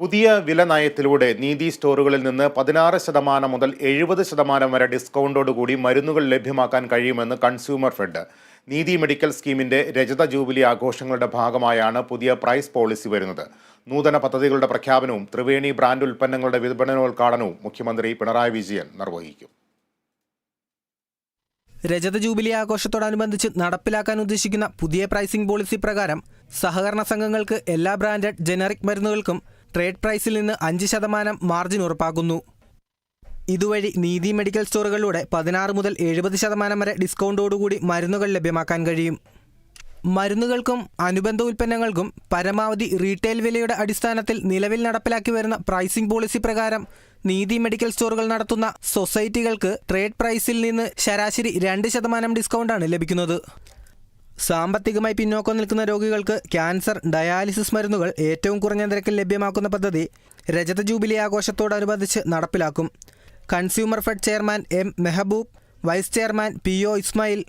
പുതിയ വില നയത്തിലൂടെ നീതി സ്റ്റോറുകളിൽ നിന്ന് പതിനാറ് ശതമാനം മുതൽ എഴുപത് ശതമാനം വരെ ഡിസ്കൗണ്ടോടുകൂടി മരുന്നുകൾ ലഭ്യമാക്കാൻ കഴിയുമെന്ന് കൺസ്യൂമർ ഫെഡ്. നീതി മെഡിക്കൽ സ്കീമിന്റെ രജത ജൂബിലി ആഘോഷങ്ങളുടെ ഭാഗമായാണ് പുതിയ പ്രൈസ് പോളിസി വരുന്നത്. നൂതന പദ്ധതികളുടെ പ്രഖ്യാപനവും ത്രിവേണി ബ്രാൻഡ് ഉൽപ്പന്നങ്ങളുടെ വിപണനോദ്ഘാടനവും മുഖ്യമന്ത്രി പിണറായി വിജയൻ നിർവഹിക്കും. രജത ജൂബിലി ആഘോഷത്തോടനുബന്ധിച്ച് നടപ്പിലാക്കാൻ ഉദ്ദേശിക്കുന്ന പുതിയ പ്രൈസിംഗ് പോളിസി പ്രകാരം സഹകരണ സംഘങ്ങൾക്ക് എല്ലാ ബ്രാൻഡഡ് ജനറിക് മരുന്നുകൾക്കും ട്രേഡ് പ്രൈസിൽ നിന്ന് അഞ്ച് ശതമാനം മാർജിൻ ഉറപ്പാക്കുന്നു. ഇതുവഴി നീതി മെഡിക്കൽ സ്റ്റോറുകളിലൂടെ പതിനാറ് മുതൽ എഴുപത് ശതമാനം വരെ ഡിസ്കൗണ്ടോടുകൂടി മരുന്നുകൾ ലഭ്യമാക്കാൻ കഴിയും. മരുന്നുകൾക്കും അനുബന്ധ ഉൽപ്പന്നങ്ങൾക്കും പരമാവധി റീറ്റെയിൽ വിലയുടെ അടിസ്ഥാനത്തിൽ നിലവിൽ നടപ്പിലാക്കി വരുന്ന പ്രൈസിംഗ് പോളിസി പ്രകാരം നീതി മെഡിക്കൽ സ്റ്റോറുകൾ നടത്തുന്ന സൊസൈറ്റികൾക്ക് ട്രേഡ് പ്രൈസിൽ നിന്ന് ശരാശരി രണ്ട് ശതമാനം ഡിസ്കൗണ്ടാണ് ലഭിക്കുന്നത്. സാമ്പത്തികമായി പിന്നോക്കം നിൽക്കുന്ന രോഗികൾക്ക് ക്യാൻസർ ഡയാലിസിസ് മരുന്നുകൾ ഏറ്റവും കുറഞ്ഞ നിരക്കിൽ ലഭ്യമാക്കുന്ന പദ്ധതി രജത ജൂബിലി ആഘോഷത്തോടനുബന്ധിച്ച് നടപ്പിലാക്കും. Consumer fed chairman M Mehboob vice chairman P O Ismail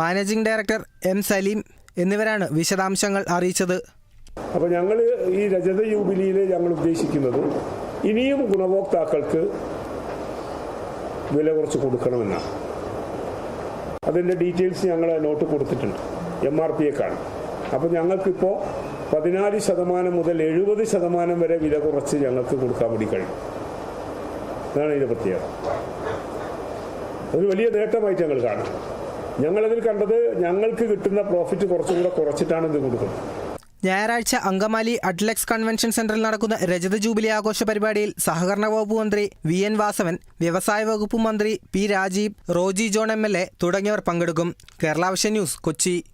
managing director M Saleem എന്നിവരാണ് വിശദാംശങ്ങൾ അറിയിച്ചത്. അപ്പോൾ ഞങ്ങൾ ഈ രജത ജൂബിലിയിൽ ഞങ്ങൾ ഉദ്ദേശിക്കുന്നത് ഇനിയും ഗുണഭോക്താക്കൾക്ക് വില കുറച്ച് കൊടുക്കണമെന്നാണ്. അതിന്റെ ഡീറ്റെയിൽസ് ഞങ്ങൾ നോട്ട് കൊടുത്തിട്ടുണ്ട്. എം ആർ പി എക്കാണ് അപ്പോൾ ഞങ്ങൾക്കിപ്പോൾ പതിനാല് ശതമാനം മുതൽ എഴുപത് ശതമാനം വരെ വില കുറച്ച് ഞങ്ങൾക്ക് കൊടുക്കാൻ വേണ്ടി കഴിയും. അതാണ് ഇതിന്റെ പ്രത്യേകത. അതൊരു വലിയ നേട്ടമായിട്ട് ഞങ്ങൾ കാണും. ഞങ്ങളതിൽ കണ്ടത് ഞങ്ങൾക്ക് കിട്ടുന്ന പ്രോഫിറ്റ് കുറച്ചും കൂടെ കുറച്ചിട്ടാണ് ഇത് കൊടുക്കുന്നത്. ഞായറാഴ്ച അങ്കമാലി അഡ്ലക്സ് കൺവെൻഷൻ സെന്ററിൽ നടക്കുന്ന രജത ജൂബിലി ആഘോഷ പരിപാടിയിൽ സഹകരണ വകുപ്പ് മന്ത്രി വി എൻ വാസവൻ വ്യവസായ വകുപ്പ് മന്ത്രി പി രാജീവ് റോജി ജോൺ എ തുടങ്ങിയവർ പങ്കെടുക്കും. കേരളാവശ്യ ന്യൂസ് കൊച്ചി.